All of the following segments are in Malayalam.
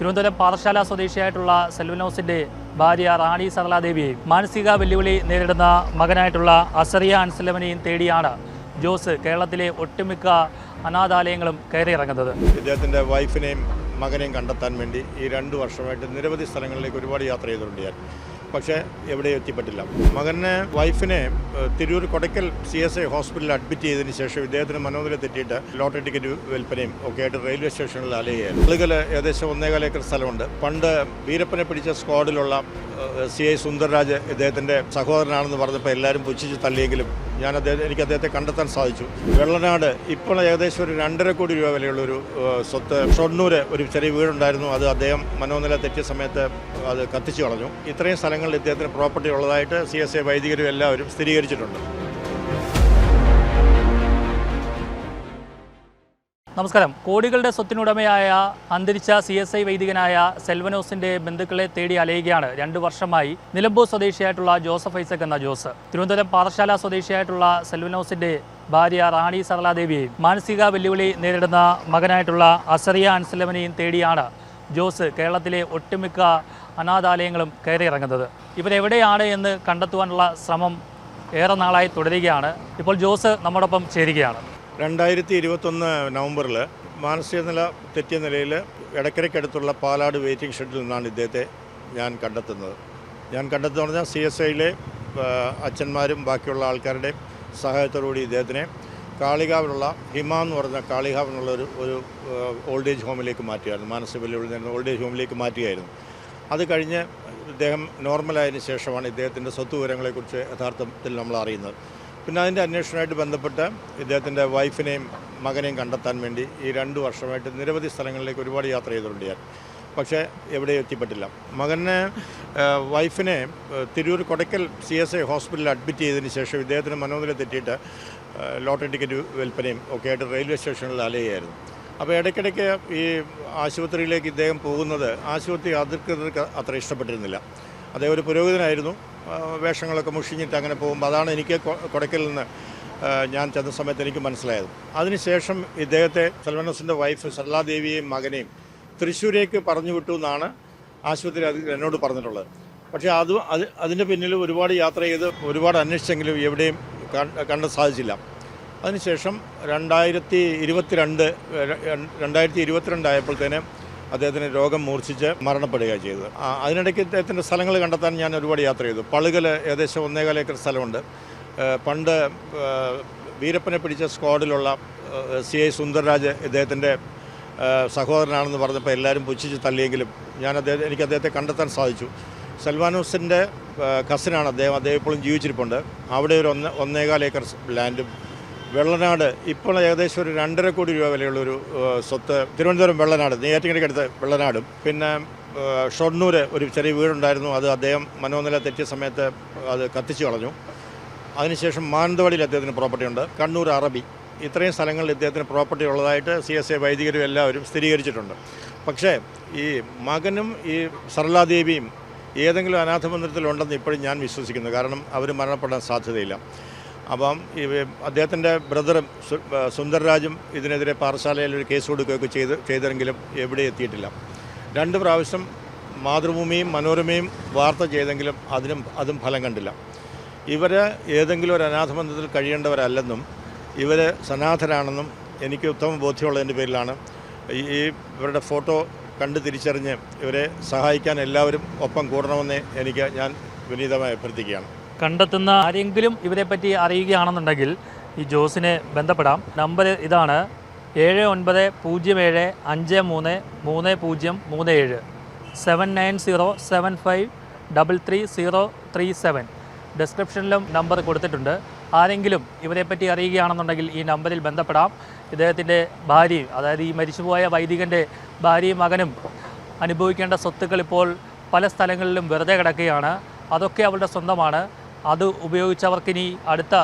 തിരുവനന്തപുരം പാറശാല സ്വദേശിയായിട്ടുള്ള സെൽവനോസിന്റെ ഭാര്യ റാണി സരളാദേവിയെയും മാനസിക വെല്ലുവിളി നേരിടുന്ന മകനായിട്ടുള്ള അസറിയ അൻസലവനെയും തേടിയാണ് ജോസ് കേരളത്തിലെ ഒട്ടുമിക്ക അനാഥാലയങ്ങളും കയറിയിറങ്ങുന്നത്. ഇദ്ദേഹത്തിന്റെ വൈഫിനെയും മകനെയും കണ്ടെത്താൻ വേണ്ടി ഈ രണ്ട് വർഷമായിട്ട് നിരവധി സ്ഥലങ്ങളിലേക്ക് ഒരുപാട് യാത്ര ചെയ്തിട്ടുണ്ട് ഞാൻ പക്ഷേ എവിടെ എത്തിപ്പെട്ടില്ല. മകനെ വൈഫിനെ Tirur Kodakkal C S I ഹോസ്പിറ്റലിൽ അഡ്മിറ്റ് ചെയ്തതിന് ശേഷം ഇദ്ദേഹത്തിന് മനോനില തെറ്റിയിട്ട് ലോട്ടറി ടിക്കറ്റ് വിൽപ്പനയും ഒക്കെ ആയിട്ട് റെയിൽവേ സ്റ്റേഷനിൽ അലയുകയായിരുന്നു. ആളുകൾ ഏകദേശം ഒന്നേകാൽ ഏക്കർ സ്ഥലമുണ്ട്. പണ്ട് വീരപ്പനെ പിടിച്ച സ്ക്വാഡിലുള്ള സി ഐ സുന്ദർരാജ് ഇദ്ദേഹത്തിന്റെ സഹോദരനാണെന്ന് പറഞ്ഞപ്പോൾ എല്ലാവരും പുച്ഛിച്ച് തള്ളിയെങ്കിലും ഞാൻ അദ്ദേഹം എനിക്ക് അദ്ദേഹത്തെ കണ്ടെത്താൻ സാധിച്ചു. വെള്ളനാട് ഇപ്പോൾ ഏകദേശം ഒരു രണ്ടര കോടി രൂപ വിലയുള്ള ഒരു സ്വത്ത് ഷൊർണൂര് ഒരു ചെറിയ വീടുണ്ടായിരുന്നു. അത് അദ്ദേഹം മനോനില തെറ്റിയ സമയത്ത് അത് കത്തിച്ചു കളഞ്ഞു. ഇത്രയും സ്ഥലങ്ങളിൽ ഇദ്ദേഹത്തിന് പ്രോപ്പർട്ടി ഉള്ളതായിട്ട് സി എസ് എ വൈദികരും എല്ലാവരും സ്ഥിരീകരിച്ചിട്ടുണ്ട്. നമസ്കാരം. കോടികളുടെ സ്വത്തിനുടമയായ അന്തരിച്ച സി എസ് ഐ വൈദികനായ സെൽവനോസിന്റെ ബന്ധുക്കളെ തേടി അലയുകയാണ് രണ്ട് വർഷമായി നിലമ്പൂർ സ്വദേശിയായിട്ടുള്ള ജോസഫ് ഐസക് എന്ന ജോസ്. തിരുവനന്തപുരം പാറശാല സ്വദേശിയായിട്ടുള്ള സെൽവനോസിന്റെ ഭാര്യ റാണി സരളാദേവിയെയും മാനസിക വെല്ലുവിളി നേരിടുന്ന മകനായിട്ടുള്ള അസറിയ അൻസലവനെയും തേടിയാണ് ജോസ് കേരളത്തിലെ ഒട്ടുമിക്ക അനാഥാലയങ്ങളും കയറിയിറങ്ങുന്നത്. ഇവരെവിടെയാണ് എന്ന് കണ്ടെത്തുവാനുള്ള ശ്രമം ഏറെ നാളായി തുടരുകയാണ്. ഇപ്പോൾ ജോസ് നമ്മോടൊപ്പം ചേരുകയാണ്. രണ്ടായിരത്തി ഇരുപത്തൊന്ന് നവംബറിൽ മാനസിക നില തെറ്റിയ നിലയിൽ ഇടക്കരയ്ക്കടുത്തുള്ള പാലാട് വെയിറ്റിംഗ് ഷെഡിൽ നിന്നാണ് ഇദ്ദേഹത്തെ ഞാൻ കണ്ടെത്തുന്നത്. ഞാൻ കണ്ടെത്തുന്ന പറഞ്ഞാൽ സി എസ് ഐയിലെ അച്ഛന്മാരും ബാക്കിയുള്ള ആൾക്കാരുടെ സഹായത്തോടുകൂടി ഇദ്ദേഹത്തിനെ കാളികാവിലുള്ള ഹിമ എന്ന് പറഞ്ഞ കാളികാവിനുള്ള ഒരു ഒരു ഓൾഡ് ഏജ് ഹോമിലേക്ക് മാറ്റിയായിരുന്നു. മാനസിക വെല്ലുവിളി നേരിടുന്ന ഓൾഡ് ഏജ് ഹോമിലേക്ക് മാറ്റിയായിരുന്നു അത് കഴിഞ്ഞ് ഇദ്ദേഹം നോർമലായതിനു ശേഷമാണ് ഇദ്ദേഹത്തിന്റെ സ്വത്ത് വിവരങ്ങളെക്കുറിച്ച് യഥാർത്ഥത്തിൽ നമ്മൾ അറിയുന്നത്. പിന്നെ അതിന്റെ അന്വേഷണമായിട്ട് ബന്ധപ്പെട്ട് ഇദ്ദേഹത്തിന്റെ വൈഫിനെയും മകനെയും കണ്ടെത്താൻ വേണ്ടി ഈ രണ്ട് വർഷമായിട്ട് നിരവധി സ്ഥലങ്ങളിലേക്ക് ഒരുപാട് യാത്ര ചെയ്തിട്ടുണ്ട് ഞാൻ പക്ഷേ എവിടെയും എത്തിപ്പെട്ടില്ല. മകനെ വൈഫിനെ Tirur Kodakkal C S I ഹോസ്പിറ്റലിൽ അഡ്മിറ്റ് ചെയ്തതിന് ശേഷം ഇദ്ദേഹത്തിന് മനോനില തെറ്റിയിട്ട് ലോട്ടറി ടിക്കറ്റ് വിൽപ്പനയും ഒക്കെ ആയിട്ട് റെയിൽവേ സ്റ്റേഷനിൽ അലയുകയായിരുന്നു. അപ്പോൾ ഇടയ്ക്കിടയ്ക്ക് ഈ ആശുപത്രിയിലേക്ക് ഇദ്ദേഹം പോകുന്നത് ആശുപത്രി അധികൃതർക്ക് അത്ര ഇഷ്ടപ്പെട്ടിരുന്നില്ല. അദ്ദേഹം ഒരു പുരോഹിതനായിരുന്നു. ആ, വേഷങ്ങളൊക്കെ മുഷിഞ്ഞിട്ട് അങ്ങനെ പോകുമ്പോൾ അതാണ് എനിക്ക് കൊടക്കിൽ നിന്ന് ഞാൻ ചെന്ന സമയത്ത് എനിക്ക് മനസ്സിലായത്. അതിനുശേഷം ഇദ്ദേഹത്തെ സൽമനസിന്റെ വൈഫ് സരളാദേവിയെയും മകനെയും തൃശ്ശൂരേക്ക് പറഞ്ഞു വിട്ടു എന്നാണ് ആശുപത്രി അധികൃതർ എന്നോട് പറഞ്ഞിട്ടുള്ളത്. പക്ഷേ അത് അത് അതിന്റെ പിന്നിൽ ഒരുപാട് യാത്ര ചെയ്ത് ഒരുപാട് അന്വേഷിച്ചെങ്കിലും എവിടെയും കണ്ട- സാധിച്ചില്ല. അതിനുശേഷം രണ്ടായിരത്തി ഇരുപത്തിരണ്ട് രണ്ടായിരത്തി ഇരുപത്തിരണ്ടായപ്പോഴത്തേന് അദ്ദേഹത്തിന് രോഗം മൂർച്ഛിച്ച് മരണപ്പെടുകയാണ് ചെയ്തത്. അതിനിടയ്ക്ക് അദ്ദേഹത്തിന്റെ സ്ഥലങ്ങൾ കണ്ടെത്താൻ ഞാൻ ഒരുപാട് യാത്ര ചെയ്തു. പളുകൽ ഏകദേശം ഒന്നേകാല ഏക്കർ സ്ഥലമുണ്ട്. പണ്ട് വീരപ്പനെ പിടിച്ച സ്ക്വാഡിലുള്ള സി ഐ സുന്ദർരാജ് ഇദ്ദേഹത്തിന്റെ സഹോദരനാണെന്ന് പറഞ്ഞപ്പോൾ എല്ലാവരും പുച്ഛിച്ച് തള്ളിയെങ്കിലും ഞാൻ അദ്ദേഹം എനിക്ക് അദ്ദേഹത്തെ കണ്ടെത്താൻ സാധിച്ചു. സൽമാനൂസിന്റെ കസിനാണ് അദ്ദേഹം. അദ്ദേഹം ഇപ്പോഴും ജീവിച്ചിരിപ്പുണ്ട്. അവിടെ ഒരു ഒന്ന് ഒന്നേകാൽ ഏക്കർ ലാൻഡും വെള്ളനാട് ഇപ്പോൾ ഏകദേശം ഒരു രണ്ടര കോടി രൂപ വിലയുള്ള ഒരു ഏഹ്, സ്വത്ത് തിരുവനന്തപുരം വെള്ളനാട് നെയ്യാറ്റിങ്ങരയ്ക്കടുത്ത് വെള്ളനാടും. പിന്നെ ഷൊർണൂർ ഒരു ചെറിയ വീടുണ്ടായിരുന്നു അത് അദ്ദേഹം മനോനില തെറ്റിയ സമയത്ത് അത് കത്തിച്ചു കളഞ്ഞു. അതിനുശേഷം മാനന്തവാടിയിൽ അദ്ദേഹത്തിന് പ്രോപ്പർട്ടി ഉണ്ട് കണ്ണൂർ അറബി. ഇത്രയും സ്ഥലങ്ങളിൽ ഇദ്ദേഹത്തിന് പ്രോപ്പർട്ടി ഉള്ളതായിട്ട് സി എസ് എ വൈദികരും എല്ലാവരും സ്ഥിരീകരിച്ചിട്ടുണ്ട്. പക്ഷേ ഈ മകനും ഈ സരളാദേവിയും ഏതെങ്കിലും അനാഥ മന്ദിരത്തിലുണ്ടെന്ന് ഇപ്പോഴും ഞാൻ വിശ്വസിക്കുന്നു കാരണം അവർ മരണപ്പെടാൻ സാധ്യതയില്ല. അപ്പം ഈ അദ്ദേഹത്തിന്റെ ബ്രദറും സുന്ദർരാജും ഇതിനെതിരെ പാറശാലയിൽ ഒരു കേസ് കൊടുക്കുകയൊക്കെ ചെയ്ത് ചെയ്തെങ്കിലും എവിടെ എത്തിയിട്ടില്ല. രണ്ട് പ്രാവശ്യം മാതൃഭൂമിയും മനോരമയും വാർത്ത ചെയ്തെങ്കിലും അതിനും അതും ഫലം കണ്ടില്ല. ഇവർ ഏതെങ്കിലും ഒരു അനാഥബന്ധത്തിൽ കഴിയേണ്ടവരല്ലെന്നും ഇവർ സനാഥരാണെന്നും എനിക്ക് ഉത്തമ ബോധ്യമുള്ളതിന്റെ പേരിലാണ് ഈ ഇവരുടെ ഫോട്ടോ കണ്ട് തിരിച്ചറിഞ്ഞ് ഇവരെ സഹായിക്കാൻ എല്ലാവരും ഒപ്പം കൂടണമെന്ന് എനിക്ക് ഞാൻ വിനീതമായി അഭ്യർത്ഥിക്കുകയാണ്. കണ്ടെത്തുന്ന ആരെങ്കിലും ഇവരെപ്പറ്റി അറിയുകയാണെന്നുണ്ടെങ്കിൽ ഈ ജോസിനെ ബന്ധപ്പെടാം. നമ്പർ ഇതാണ് ഏഴ് ഒൻപത് പൂജ്യം ഏഴ് അഞ്ച് മൂന്ന് മൂന്ന് പൂജ്യം മൂന്ന് ഏഴ്. Seven nine zero seven five double three zero three seven. ഡിസ്ക്രിപ്ഷനിലും number കൊടുത്തിട്ടുണ്ട്. ആരെങ്കിലും ഇവരെപ്പറ്റി അറിയുകയാണെന്നുണ്ടെങ്കിൽ ഈ നമ്പറിൽ ബന്ധപ്പെടാം. ഇദ്ദേഹത്തിന്റെ ഭാര്യയും അതായത് ഈ മരിച്ചുപോയ വൈദികന്റെ ഭാര്യയും മകനും അനുഭവിക്കേണ്ട സ്വത്തുക്കൾ ഇപ്പോൾ പല സ്ഥലങ്ങളിലും വെറുതെ കിടക്കുകയാണ്. അതൊക്കെ അവളുടെ സ്വന്തമാണ്. അത് ഉപയോഗിച്ച് അവർക്കിനി അടുത്ത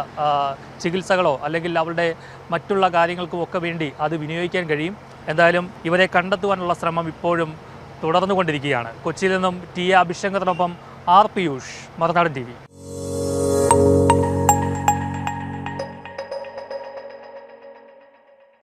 ചികിത്സകളോ അല്ലെങ്കിൽ അവരുടെ മറ്റുള്ള കാര്യങ്ങൾക്കും ഒക്കെ വേണ്ടി അത് വിനിയോഗിക്കാൻ കഴിയും. എന്തായാലും ഇവരെ കണ്ടെത്തുവാനുള്ള ശ്രമം ഇപ്പോഴും തുടർന്നുകൊണ്ടിരിക്കുകയാണ്. കൊച്ചിയിൽ നിന്നും ടി എ അഭിഷേകത്തിനൊപ്പം ആർ പിയൂഷ് മറുനാടൻ ടി